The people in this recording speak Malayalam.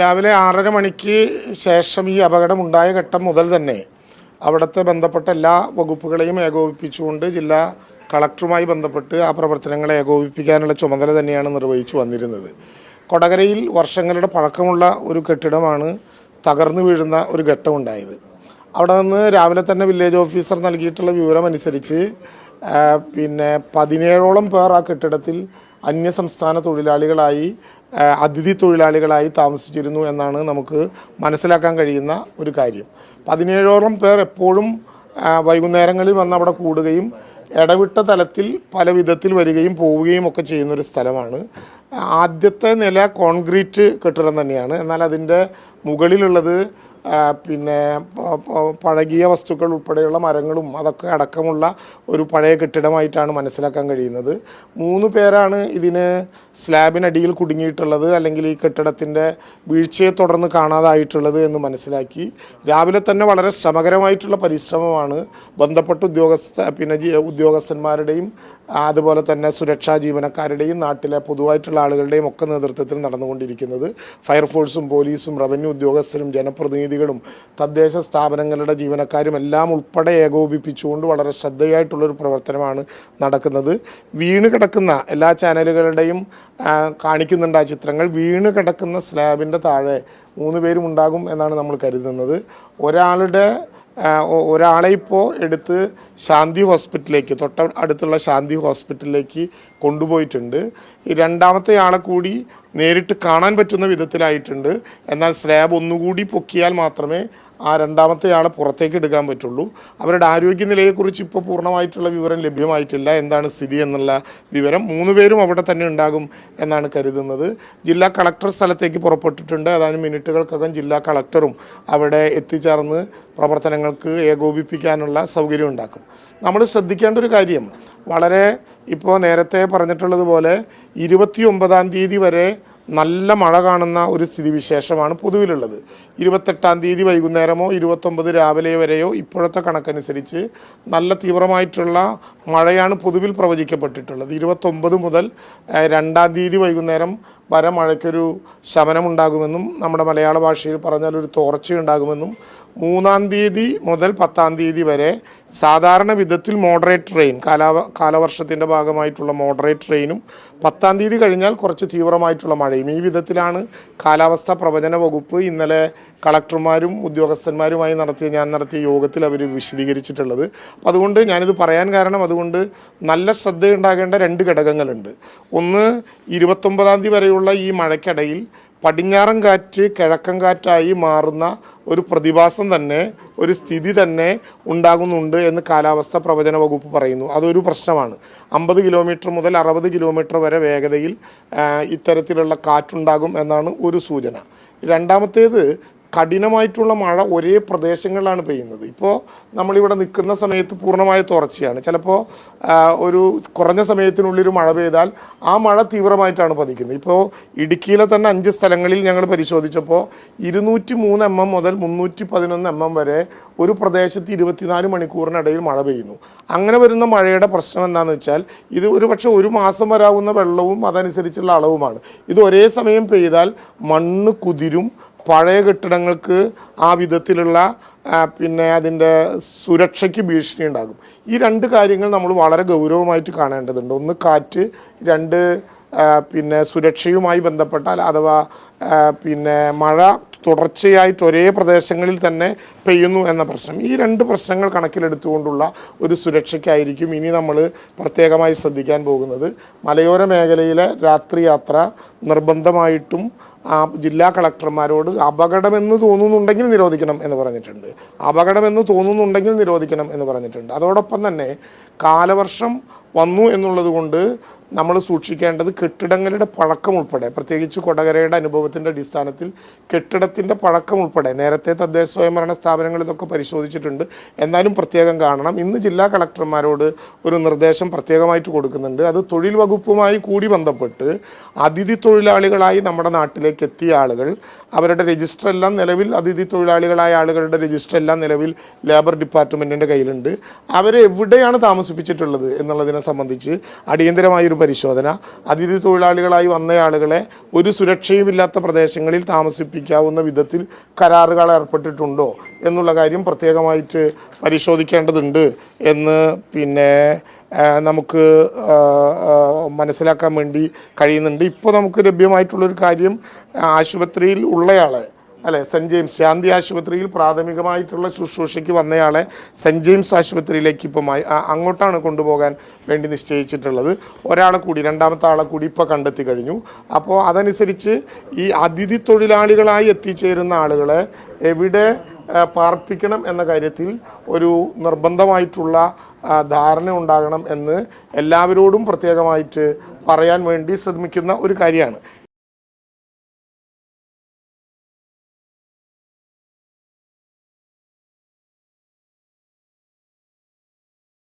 രാവിലെ ആറര മണിക്ക് ശേഷം ഈ അപകടമുണ്ടായ ഘട്ടം മുതൽ തന്നെ അവിടുത്തെ ബന്ധപ്പെട്ട എല്ലാ വകുപ്പുകളെയും ഏകോപിപ്പിച്ചുകൊണ്ട് ജില്ലാ കളക്ടറുമായി ബന്ധപ്പെട്ട് ആ പ്രവർത്തനങ്ങളെ ഏകോപിപ്പിക്കാനുള്ള ചുമതല തന്നെയാണ് നിർവഹിച്ചു വന്നിരുന്നത്. കൊടകരയിൽ വർഷങ്ങളുടെ പഴക്കമുള്ള ഒരു കെട്ടിടമാണ് തകർന്നു വീഴുന്ന ഒരു ഘട്ടം ഉണ്ടായത് അവിടെ നിന്ന് രാവിലെ തന്നെ വില്ലേജ് ഓഫീസർ നൽകിയിട്ടുള്ള വിവരം അനുസരിച്ച് പിന്നെ പതിനേഴോളം പേർ ആ കെട്ടിടത്തിൽ അന്യസംസ്ഥാന തൊഴിലാളികളായി അതിഥി തൊഴിലാളികളായി താമസിച്ചിരുന്നു എന്നാണ് നമുക്ക് മനസ്സിലാക്കാൻ കഴിയുന്ന ഒരു കാര്യം. പതിനേഴോളം പേർ എപ്പോഴും വൈകുന്നേരങ്ങളിൽ വന്ന് അവിടെ കൂടുകയും ഇടവിട്ട തലത്തിൽ പല വിധത്തിൽ വരികയും പോവുകയും ഒക്കെ ചെയ്യുന്നൊരു സ്ഥലമാണ്. ആദ്യത്തെ നില കോൺക്രീറ്റ് കെട്ടിടം തന്നെയാണ്. എന്നാൽ അതിന്റെ മുകളിലുള്ളത് പിന്നെ പഴകിയ വസ്തുക്കൾ ഉൾപ്പെടെയുള്ള മരങ്ങളും അതൊക്കെ അടക്കമുള്ള ഒരു പഴയ കെട്ടിടമായിട്ടാണ് മനസ്സിലാക്കാൻ കഴിയുന്നത്. മൂന്ന് പേരാണ് ഇതിന് സ്ലാബിനടിയിൽ കുടുങ്ങിയിട്ടുള്ളത് അല്ലെങ്കിൽ ഈ കെട്ടിടത്തിന്റെ വീഴ്ചയെ തുടർന്ന് കാണാതായിട്ടുള്ളത് എന്ന് മനസ്സിലാക്കി. രാവിലെ തന്നെ വളരെ ശ്രമകരമായിട്ടുള്ള പരിശ്രമമാണ് ബന്ധപ്പെട്ട ഉദ്യോഗസ്ഥ പിന്നെ ഉദ്യോഗസ്ഥന്മാരുടെയും അതുപോലെ തന്നെ സുരക്ഷാ ജീവനക്കാരുടെയും നാട്ടിലെ പൊതുവായിട്ടുള്ള ആളുകളുടെയും ഒക്കെ നേതൃത്വത്തിൽ നടന്നുകൊണ്ടിരിക്കുന്നത്. ഫയർഫോഴ്സും പോലീസും റവന്യൂ ഉദ്യോഗസ്ഥരും ജനപ്രതിനിധികളും തദ്ദേശ സ്ഥാപനങ്ങളുടെ ജീവനക്കാരും എല്ലാം ഉൾപ്പെടെ ഏകോപിപ്പിച്ചുകൊണ്ട് വളരെ ശ്രദ്ധയായിട്ടുള്ളൊരു പ്രവർത്തനമാണ് നടക്കുന്നത്. വീണ് കിടക്കുന്ന എല്ലാ ചാനലുകളുടെയും കാണിക്കുന്നുണ്ട് ആ ചിത്രങ്ങൾ. വീണ് കിടക്കുന്ന സ്ലാബിന്റെ താഴെ മൂന്ന് പേരും ഉണ്ടാകും എന്നാണ് നമ്മൾ കരുതുന്നത്. ഒരാളുടെ ഒരാളെ ഇപ്പോൾ എടുത്ത് ശാന്തി ഹോസ്പിറ്റലിലേക്ക് തൊട്ട അടുത്തുള്ള ശാന്തി ഹോസ്പിറ്റലിലേക്ക് കൊണ്ടുപോയിട്ടുണ്ട്. ഈ രണ്ടാമത്തെ ആളെ കൂടി നേരിട്ട് കാണാൻ പറ്റുന്ന വിധത്തിലായിട്ടുണ്ട്. എന്നാൽ സ്ലാബ് ഒന്നുകൂടി പൊക്കിയാൽ മാത്രമേ ആ രണ്ടാമത്തെ ആളെ പുറത്തേക്ക് എടുക്കാൻ പറ്റുള്ളൂ. അവരുടെ ആരോഗ്യനിലയെക്കുറിച്ച് ഇപ്പോൾ പൂർണമായിട്ടുള്ള വിവരം ലഭ്യമായിട്ടില്ല. എന്താണ് സ്ഥിതി എന്നുള്ള വിവരം മൂന്ന് പേരും അവിടെ തന്നെ ഉണ്ടാകും എന്നാണ് കരുതുന്നത്. ജില്ലാ കളക്ടർ സ്ഥലത്തേക്ക് പുറപ്പെട്ടിട്ടുണ്ട്. അതായത് മിനിറ്റുകൾക്കകം ജില്ലാ കളക്ടറും അവിടെ എത്തിച്ചേർന്ന് പ്രവർത്തനങ്ങൾക്ക് ഏകോപിപ്പിക്കാനുള്ള സൗകര്യം ഉണ്ടാക്കും. നമ്മൾ ശ്രദ്ധിക്കേണ്ട ഒരു കാര്യം വളരെ ഇപ്പോൾ നേരത്തെ പറഞ്ഞിട്ടുള്ളതുപോലെ ഇരുപത്തി ഒമ്പതാം തീയതി വരെ നല്ല മഴ കാണുന്ന ഒരു സ്ഥിതിവിശേഷമാണ് പൊതുവിലുള്ളത്. ഇരുപത്തെട്ടാം തീയതി വൈകുന്നേരമോ ഇരുപത്തൊമ്പത് രാവിലെ വരെയോ ഇപ്പോഴത്തെ കണക്കനുസരിച്ച് നല്ല തീവ്രമായിട്ടുള്ള മഴയാണ് പൊതുവിൽ പ്രവചിക്കപ്പെട്ടിട്ടുള്ളത്. ഇരുപത്തൊമ്പത് മുതൽ രണ്ടാം തീയതി വൈകുന്നേരം വരെ മഴയ്ക്കൊരു ശമനമുണ്ടാകുമെന്നും നമ്മുടെ മലയാള ഭാഷയിൽ പറഞ്ഞാൽ ഒരു തോർച്ചയുണ്ടാകുമെന്നും മൂന്നാം തീയതി മുതൽ പത്താം തീയതി വരെ സാധാരണ വിധത്തിൽ മോഡറേറ്റ് റെയിൻ കാലാവ കാലവർഷത്തിന്റെ ഭാഗമായിട്ടുള്ള മോഡറേറ്റ് റെയിനും പത്താം തീയതി കഴിഞ്ഞാൽ കുറച്ച് തീവ്രമായിട്ടുള്ള മഴയും. ഈ വിധത്തിലാണ് കാലാവസ്ഥാ പ്രവചന വകുപ്പ് ഇന്നലെ കളക്ടർമാരും ഉദ്യോഗസ്ഥന്മാരുമായി നടത്തിയ ഞാൻ നടത്തിയ യോഗത്തിൽ അവർ വിശദീകരിച്ചിട്ടുള്ളത്. അപ്പം അതുകൊണ്ട് ഞാനിത് പറയാൻ കാരണം അതുകൊണ്ട് നല്ല ശ്രദ്ധയുണ്ടാകേണ്ട രണ്ട് ഘടകങ്ങളുണ്ട്. ഒന്ന് ഇരുപത്തൊമ്പതാം തീയതി വരെയുള്ള ഈ മഴയ്ക്കിടയിൽ പടിഞ്ഞാറൻ കാറ്റ് കിഴക്കൻ കാറ്റായി മാറുന്ന ഒരു പ്രതിഭാസം തന്നെ ഒരു സ്ഥിതി തന്നെ ഉണ്ടാകുന്നുണ്ട് എന്ന് കാലാവസ്ഥ പ്രവചന വകുപ്പ് പറയുന്നു. അതൊരു പ്രശ്നമാണ്. അമ്പത് കിലോമീറ്റർ മുതൽ അറുപത് കിലോമീറ്റർ വരെ വേഗതയിൽ ഇത്തരത്തിലുള്ള കാറ്റുണ്ടാകും എന്നാണ് ഒരു സൂചന. രണ്ടാമത്തേത് കഠിനമായിട്ടുള്ള മഴ ഒരേ പ്രദേശങ്ങളിലാണ് പെയ്യുന്നത്. ഇപ്പോൾ നമ്മളിവിടെ നിൽക്കുന്ന സമയത്ത് പൂർണമായ തുറച്ചയാണ് ചിലപ്പോൾ ഒരു കുറഞ്ഞ സമയത്തിനുള്ളിൽ മഴ പെയ്താൽ ആ മഴ തീവ്രമായിട്ടാണ് പതിക്കുന്നത്. ഇപ്പോൾ ഇടുക്കിയിലെ തന്നെ അഞ്ച് സ്ഥലങ്ങളിൽ ഞങ്ങൾ പരിശോധിച്ചപ്പോൾ ഇരുന്നൂറ്റി മൂന്ന് എം എം മുതൽ മുന്നൂറ്റി പതിനൊന്ന് എം എം വരെ ഒരു പ്രദേശത്ത് ഇരുപത്തിനാല് മണിക്കൂറിനിടയിൽ മഴ പെയ്യുന്നു. അങ്ങനെ വരുന്ന മഴയുടെ പ്രശ്നം എന്താണെന്ന് വെച്ചാൽ ഇത് ഒരു പക്ഷേ ഒരു മാസം വരാവുന്ന വെള്ളവും അതനുസരിച്ചുള്ള അളവുമാണ്. ഇത് ഒരേ സമയം പെയ്താൽ മണ്ണ് കുതിരും പഴയ കെട്ടിടങ്ങൾക്ക് ആ വിധത്തിലുള്ള പിന്നെ അതിന്റെ സുരക്ഷയ്ക്ക് ഭീഷണി ഉണ്ടാകും. ഈ രണ്ട് കാര്യങ്ങൾ നമ്മൾ വളരെ ഗൗരവമായിട്ട് കാണേണ്ടതുണ്ട്. ഒന്ന് കാറ്റ് രണ്ട് പിന്നെ സുരക്ഷയുമായി ബന്ധപ്പെട്ടാൽ അഥവാ പിന്നെ മഴ തുടർച്ചയായിട്ട് ഒരേ പ്രദേശങ്ങളിൽ തന്നെ പെയ്യുന്നു എന്ന പ്രശ്നം. ഈ രണ്ട് പ്രശ്നങ്ങൾ കണക്കിലെടുത്തുകൊണ്ടുള്ള ഒരു സുരക്ഷയ്ക്കായിരിക്കും ഇനി നമ്മൾ പ്രത്യേകമായി ശ്രദ്ധിക്കാൻ പോകുന്നത്. മലയോര മേഖലയിലെ രാത്രി യാത്ര നിർബന്ധമായിട്ടും ആ ജില്ലാ കളക്ടർമാരോട് അപകടമെന്ന് തോന്നുന്നുണ്ടെങ്കിൽ നിരോധിക്കണം എന്ന് പറഞ്ഞിട്ടുണ്ട്. അപകടമെന്ന് തോന്നുന്നുണ്ടെങ്കിൽ നിരോധിക്കണം എന്ന് പറഞ്ഞിട്ടുണ്ട്. അതോടൊപ്പം തന്നെ കാലവർഷം വന്നു എന്നുള്ളത് കൊണ്ട് നമ്മൾ സൂക്ഷിക്കേണ്ടത് കെട്ടിടങ്ങളുടെ പഴക്കം ഉൾപ്പെടെ പ്രത്യേകിച്ച് കൊടകരയുടെ അനുഭവത്തിന്റെ അടിസ്ഥാനത്തിൽ കെട്ടിടത്തിന്റെ പഴക്കം ഉൾപ്പെടെ നേരത്തെ തദ്ദേശ സ്വയംഭരണ സ്ഥാപനങ്ങൾ ഇതൊക്കെ പരിശോധിച്ചിട്ടുണ്ട്. എന്നാലും പ്രത്യേകം കാണണം. ഇന്ന് ജില്ലാ കളക്ടർമാരോട് ഒരു നിർദ്ദേശം പ്രത്യേകമായിട്ട് കൊടുക്കുന്നുണ്ട്. അത് തൊഴിൽ വകുപ്പുമായി കൂടി ബന്ധപ്പെട്ട് അതിഥി തൊഴിലാളികളായി നമ്മുടെ നാട്ടിലേക്ക് എത്തിയ ആളുകൾ അവരുടെ രജിസ്റ്റർ എല്ലാം നിലവിൽ അതിഥി തൊഴിലാളികളായ ആളുകളുടെ രജിസ്റ്റർ എല്ലാം നിലവിൽ ലേബർ ഡിപ്പാർട്ട്മെന്റിന്റെ കയ്യിലുണ്ട്. അവരെ എവിടെയാണ് താമസിപ്പിച്ചിട്ടുള്ളത് എന്നുള്ളതിനെ പ്രവർത്തനം സംബന്ധിച്ച് അടിയന്തരമായൊരു പരിശോധന. അതിഥി തൊഴിലാളികളായി വന്ന ആളുകളെ ഒരു സുരക്ഷയുമില്ലാത്ത പ്രദേശങ്ങളിൽ താമസിപ്പിക്കാവുന്ന വിധത്തിൽ കരാറുകൾ ഏർപ്പെട്ടിട്ടുണ്ടോ എന്നുള്ള കാര്യം പ്രത്യേകമായിട്ട് പരിശോധിക്കേണ്ടതുണ്ട് എന്ന് പിന്നെ നമുക്ക് മനസ്സിലാക്കാൻ വേണ്ടി കഴിയുന്നുണ്ട്. ഇപ്പോൾ നമുക്ക് ലഭ്യമായിട്ടുള്ളൊരു കാര്യം ആശുപത്രിയിൽ ഉള്ളയാളെ അല്ലെ സെന്റ് ജെയിംസ് ശാന്തി ആശുപത്രിയിൽ പ്രാഥമികമായിട്ടുള്ള ശുശ്രൂഷയ്ക്ക് വന്നയാളെ സെന്റ് ജെയിംസ് ആശുപത്രിയിലേക്ക് ഇപ്പം അങ്ങോട്ടാണ് കൊണ്ടുപോകാൻ വേണ്ടി നിശ്ചയിച്ചിട്ടുള്ളത്. ഒരാളെ കൂടി രണ്ടാമത്തെ ആളെ കൂടി ഇപ്പോൾ കണ്ടെത്തി കഴിഞ്ഞു. അപ്പോൾ അതനുസരിച്ച് ഈ അതിഥി തൊഴിലാളികളായി എത്തിച്ചേരുന്ന ആളുകളെ എവിടെ പാർപ്പിക്കണം എന്ന കാര്യത്തിൽ ഒരു നിർബന്ധമായിട്ടുള്ള ധാരണ ഉണ്ടാകണം എന്ന് എല്ലാവരോടും പ്രത്യേകമായിട്ട് പറയാൻ വേണ്ടി ശ്രമിക്കുന്ന ഒരു കാര്യമാണ്.